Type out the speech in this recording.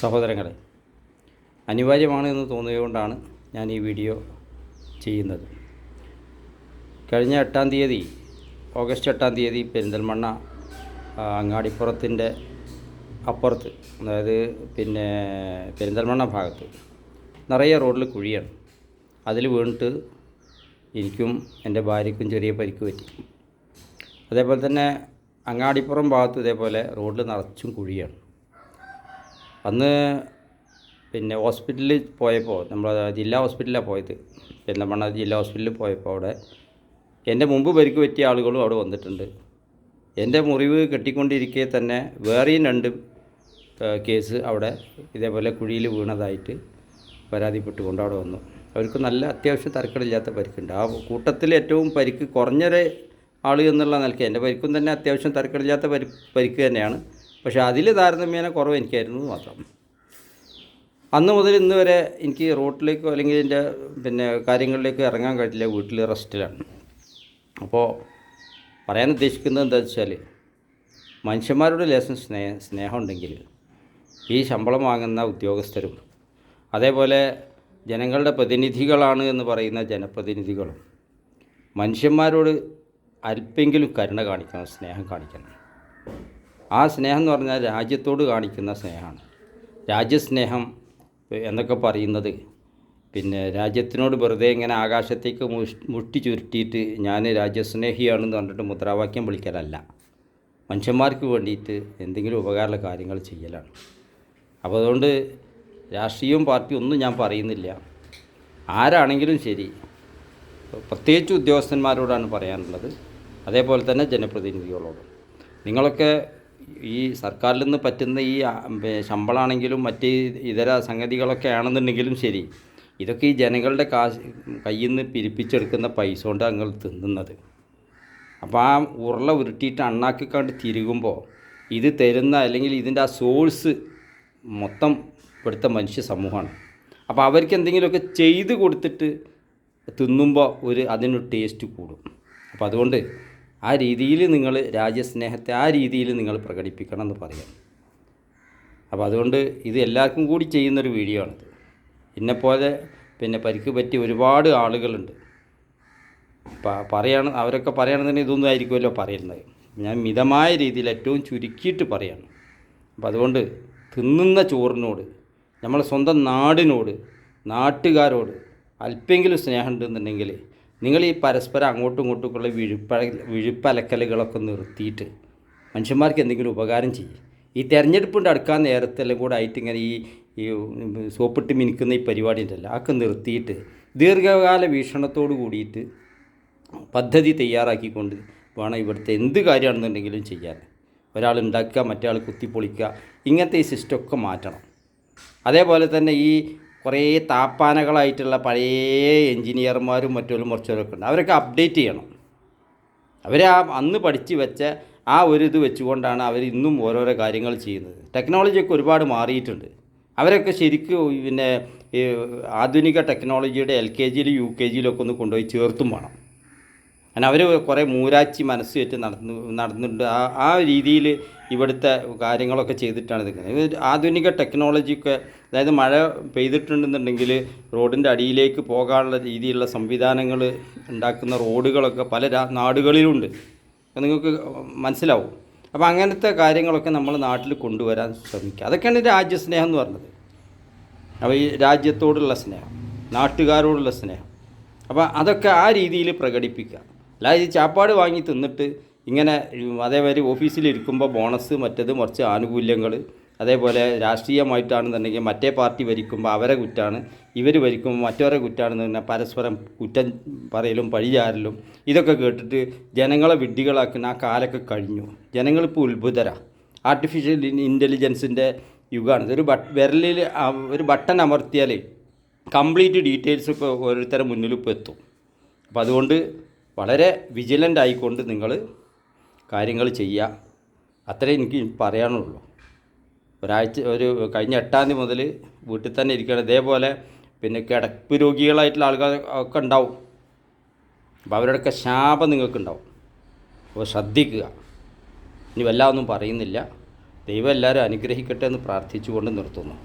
സഹോദരങ്ങളെ അനിവാര്യമാണ് എന്ന് തോന്നിയതുകൊണ്ടാണ് ഞാൻ ഈ വീഡിയോ ചെയ്യുന്നത്. കഴിഞ്ഞ എട്ടാം തീയതി ഓഗസ്റ്റ് എട്ടാം തീയതി പെരിന്തൽമണ്ണ അങ്ങാടിപ്പുറത്തിന്റെ അപ്പുറത്ത് അതായത് പിന്നെ പെരിന്തൽമണ്ണ ഭാഗത്ത് നിറയെ റോഡിൽ കുഴിയാണ്. അതിൽ വീണിട്ട് എനിക്കും എന്റെ ഭാര്യയ്ക്കും ചെറിയ പരിക്ക് പറ്റി. അതേപോലെ തന്നെ അങ്ങാടിപ്പുറം ഭാഗത്ത് ഇതേപോലെ റോഡിൽ നിറച്ചും കുഴിയാണ്. അന്ന് പിന്നെ ഹോസ്പിറ്റലിൽ പോയപ്പോൾ നമ്മൾ ജില്ലാ ഹോസ്പിറ്റലിലാണ് പോയത്. പെരിന്തൽമണ്ണ ജില്ലാ ഹോസ്പിറ്റലിൽ പോയപ്പോൾ അവിടെ എന്റെ മുമ്പ് പരിക്ക് പറ്റിയ ആളുകളും അവിടെ വന്നിട്ടുണ്ട്. എന്റെ മുറിവ് കെട്ടിക്കൊണ്ടിരിക്കെ തന്നെ വേറെയും രണ്ട് കേസ് അവിടെ ഇതേപോലെ കുഴിയിൽ വീണതായിട്ട് പരാതിപ്പെട്ടുകൊണ്ട് അവിടെ വന്നു. അവർക്ക് നല്ല അത്യാവശ്യം തരക്കേടില്ലാത്ത പരിക്കുണ്ട്. ആ കൂട്ടത്തിൽ ഏറ്റവും പരിക്ക് കുറഞ്ഞൊരു ആൾ എന്നുള്ള നിലയ്ക്ക് എന്റെ പരിക്കും തന്നെ അത്യാവശ്യം തരക്കേടില്ലാത്ത പരി പരിക്ക് തന്നെയാണ്. പക്ഷേ അതിൽ താരതമ്യേന കുറവ് എനിക്കായിരുന്നു മാത്രം. അന്ന് മുതൽ ഇന്ന് വരെ എനിക്ക് റോട്ടിലേക്കോ അല്ലെങ്കിൽ എന്റെ പിന്നെ കാര്യങ്ങളിലേക്കോ ഇറങ്ങാൻ കഴിയില്ല വീട്ടിൽ റെസ്റ്റിലാണ്. അപ്പോൾ പറയാൻ ഉദ്ദേശിക്കുന്നത് എന്താ വെച്ചാൽ മനുഷ്യന്മാരോട് ലേശം സ്നേഹ സ്നേഹമുണ്ടെങ്കിൽ ഈ ശമ്പളം വാങ്ങുന്ന ഉദ്യോഗസ്ഥരും അതേപോലെ ജനങ്ങളുടെ പ്രതിനിധികളാണ് എന്ന് പറയുന്ന ജനപ്രതിനിധികളും മനുഷ്യന്മാരോട് അല്പെങ്കിലും കരുണ കാണിക്കണം സ്നേഹം കാണിക്കണം. ആ സ്നേഹം എന്ന് പറഞ്ഞാൽ രാജ്യത്തോട് കാണിക്കുന്ന സ്നേഹമാണ്. രാജ്യസ്നേഹം എന്നൊക്കെ പറയുന്നത്. പിന്നെ രാജ്യത്തിനോട് വെറുതെ ഇങ്ങനെ ആകാശത്തേക്ക് മുഷ്ടി ചുരുട്ടിയിട്ട് ഞാൻ രാജ്യസ്നേഹിയാണെന്ന് പറഞ്ഞിട്ട് മുദ്രാവാക്യം വിളിക്കലല്ല. മനുഷ്യന്മാർക്ക് വേണ്ടിയിട്ട് എന്തെങ്കിലും ഉപകാരമുള്ള കാര്യങ്ങൾ ചെയ്യലാണ്. അപ്പോൾ അതുകൊണ്ട് രാഷ്ട്രീയവും പാർട്ടിയും ഒന്നും ഞാൻ പറയുന്നില്ല. ആരാണെങ്കിലും ശരി. പ്രത്യേകിച്ച് ഉദ്യോഗസ്ഥന്മാരോടാണ് പറയാനുള്ളത്. അതേപോലെ തന്നെ ജനപ്രതിനിധികളോടും. നിങ്ങളൊക്കെ ഈ സർക്കാരിൽ നിന്ന് പറ്റുന്ന ഈ ശമ്പളമാണെങ്കിലും മറ്റ് ഇതര സംഗതികളൊക്കെ ആണെന്നുണ്ടെങ്കിലും ശരി. ഇതൊക്കെ ഈ ജനങ്ങളുടെ കാശ് കയ്യിൽ നിന്ന് പിരിപ്പിച്ചെടുക്കുന്ന പൈസ കൊണ്ടാണ് നിങ്ങൾ തിന്നുന്നത്. അപ്പോൾ ആ ഉരുള ഉരുട്ടിയിട്ട് അണ്ണാക്കി കണ്ട് തിരുകുമ്പോൾ ഇത് തരുന്ന അല്ലെങ്കിൽ ഇതിന്റെ ആ സോഴ്സ് മൊത്തം ഇവിടുത്തെ മനുഷ്യ സമൂഹമാണ്. അപ്പോൾ അവർക്ക് എന്തെങ്കിലുമൊക്കെ ചെയ്ത് കൊടുത്തിട്ട് തിന്നുമ്പോൾ ഒരു അതിനൊരു ടേസ്റ്റ് കൂടും. അപ്പോൾ അതുകൊണ്ട് ആ രീതിയിൽ നിങ്ങൾ രാജ്യസ്നേഹത്തെ ആ രീതിയിൽ നിങ്ങൾ പ്രകടിപ്പിക്കണം എന്ന് പറയാം. അപ്പോൾ അതുകൊണ്ട് ഇത് എല്ലാവർക്കും കൂടി ചെയ്യുന്നൊരു വീഡിയോ ആണിത്. എന്നെപ്പോലെ പിന്നെ പരിക്ക് പറ്റിയ ഒരുപാട് ആളുകളുണ്ട്. പറയണം അവരൊക്കെ പറയുകയാണെന്നുണ്ടെങ്കിൽ ഇതൊന്നും ആയിരിക്കുമല്ലോ പറയുന്നത് ഞാൻ മിതമായ രീതിയിൽ ഏറ്റവും ചുരുക്കിയിട്ട് പറയാണ്. അപ്പോൾ അതുകൊണ്ട് തിന്നുന്ന ചോറിനോട് നമ്മളെ സ്വന്തം നാടിനോട് നാട്ടുകാരോട് അല്പെങ്കിലും സ്നേഹം ഉണ്ടെന്നുണ്ടെങ്കിൽ നിങ്ങൾ ഈ പരസ്പരം അങ്ങോട്ടും ഇങ്ങോട്ടുമൊക്കെയുള്ള വിഴുപ്പ വിഴുപ്പലക്കലുകളൊക്കെ നിർത്തിയിട്ട് മനുഷ്യന്മാർക്ക് എന്തെങ്കിലും ഉപകാരം ചെയ്യും. ഈ തെരഞ്ഞെടുപ്പിന്റെ അടുക്കാൻ നേരത്തെല്ലാം കൂടെ ആയിട്ട് ഇങ്ങനെ ഈ ഈ സോപ്പിട്ട് മിനുക്കുന്ന ഈ പരിപാടി ഉണ്ടല്ലോ അതൊക്കെ നിർത്തിയിട്ട് ദീർഘകാല വീക്ഷണത്തോട് കൂടിയിട്ട് പദ്ധതി തയ്യാറാക്കിക്കൊണ്ട് വേണം ഇവിടുത്തെ എന്ത് കാര്യമാണെന്നുണ്ടെങ്കിലും ചെയ്യാൻ. ഒരാൾ ഉണ്ടാക്കുക മറ്റേ ആൾ കുത്തിപ്പൊളിക്കുക ഇങ്ങനത്തെ ഈ സിസ്റ്റമൊക്കെ മാറ്റണം. അതേപോലെ തന്നെ ഈ കുറേ താപ്പാനകളായിട്ടുള്ള പഴയ എൻജിനീയർമാരും മറ്റുള്ള മുറിച്ചവരൊക്കെ ഉണ്ട്. അവരൊക്കെ അപ്ഡേറ്റ് ചെയ്യണം. അവർ ആ അന്ന് പഠിച്ച് വെച്ച ആ ഒരു ഇത് വെച്ചുകൊണ്ടാണ് അവർ ഇന്നും ഓരോരോ കാര്യങ്ങൾ ചെയ്യുന്നത്. ടെക്നോളജിയൊക്കെ ഒരുപാട് മാറിയിട്ടുണ്ട്. അവരൊക്കെ ശരിക്കും പിന്നെ ആധുനിക ടെക്നോളജിയുടെ എൽ കെ ജിയിലും യു കെ ജിയിലൊക്കെ ഒന്ന് കൊണ്ടുപോയി ചേർത്തും വേണം. കാരണം അവർ കുറേ മൂരാച്ചി മനസ്സ് വെച്ച് നടന്നു നടന്നിട്ടുണ്ട്. ആ ആ രീതിയിൽ ഇവിടുത്തെ കാര്യങ്ങളൊക്കെ ചെയ്തിട്ടാണ് ഇത് ആധുനിക ടെക്നോളജിയൊക്കെ അതായത് മഴ പെയ്തിട്ടുണ്ടെന്നുണ്ടെങ്കിൽ റോഡിന്റെ അടിയിലേക്ക് പോകാനുള്ള രീതിയിലുള്ള സംവിധാനങ്ങൾ ഉണ്ടാക്കുന്ന റോഡുകളൊക്കെ പല നാടുകളിലുണ്ട്. നിങ്ങൾക്ക് മനസ്സിലാവും. അപ്പോൾ അങ്ങനത്തെ കാര്യങ്ങളൊക്കെ നമ്മൾ നാട്ടിൽ കൊണ്ടുവരാൻ ശ്രമിക്കുക. അതൊക്കെയാണ് രാജ്യസ്നേഹം എന്ന് പറഞ്ഞത്. അപ്പോൾ ഈ രാജ്യത്തോടുള്ള സ്നേഹം നാട്ടുകാരോടുള്ള സ്നേഹം. അപ്പോൾ അതൊക്കെ ആ രീതിയിൽ പ്രകടിപ്പിക്കുക. അല്ലാതെ ഈ ചാപ്പാട് വാങ്ങി തിന്നിട്ട് ഇങ്ങനെ അതേമാതിരി ഓഫീസിലിരിക്കുമ്പോൾ ബോണസ് മറ്റത് മറിച്ച് ആനുകൂല്യങ്ങൾ അതേപോലെ രാഷ്ട്രീയമായിട്ടാണെന്നുണ്ടെങ്കിൽ മറ്റേ പാർട്ടി ഭരിക്കുമ്പോൾ അവരെ കുറ്റാണ് ഇവർ ഭരിക്കുമ്പോൾ മറ്റവരെ കുറ്റാണെന്ന് പറഞ്ഞാൽ പരസ്പരം കുറ്റം പറയലും പഴിചാരലും ഇതൊക്കെ കേട്ടിട്ട് ജനങ്ങളെ വിഡ്ഢികളാക്കുന്ന ആ കാലൊക്കെ കഴിഞ്ഞു. ജനങ്ങളിപ്പോൾ ഉത്ഭുതരാണ് ആർട്ടിഫിഷ്യൽ ഇന്റലിജൻസിന്റെ യുഗമാണ്. ഇതൊരു ബട്ട് വിരലിൽ ഒരു ബട്ടൺ അമർത്തിയാൽ കംപ്ലീറ്റ് ഡീറ്റെയിൽസ് ഇപ്പോൾ ഓരോരുത്തരുടെ മുന്നിൽ ഇപ്പോൾ എത്തും. അപ്പോൾ അതുകൊണ്ട് വളരെ വിജിലന്റ് ആയിക്കൊണ്ട് നിങ്ങൾ കാര്യങ്ങൾ ചെയ്യുക. അത്രേ എനിക്ക് പറയാനുള്ളൂ. ഒരാഴ്ച ഒരു കഴിഞ്ഞ എട്ടാം തീയതി മുതൽ വീട്ടിൽ തന്നെ ഇരിക്കണം ഇതേപോലെ പിന്നെ കിടപ്പ് രോഗികളായിട്ടുള്ള ആൾക്കാർ ഒക്കെ ഉണ്ടാവും. അപ്പോൾ അവരുടെയൊക്കെ ശാപം നിങ്ങൾക്കുണ്ടാവും. അപ്പോൾ ശ്രദ്ധിക്കുക. ഇനി വല്ലാതൊന്നും പറയുന്നില്ല. ദൈവം എല്ലാവരും അനുഗ്രഹിക്കട്ടെ എന്ന് പ്രാർത്ഥിച്ചുകൊണ്ട് നിർത്തുന്നു.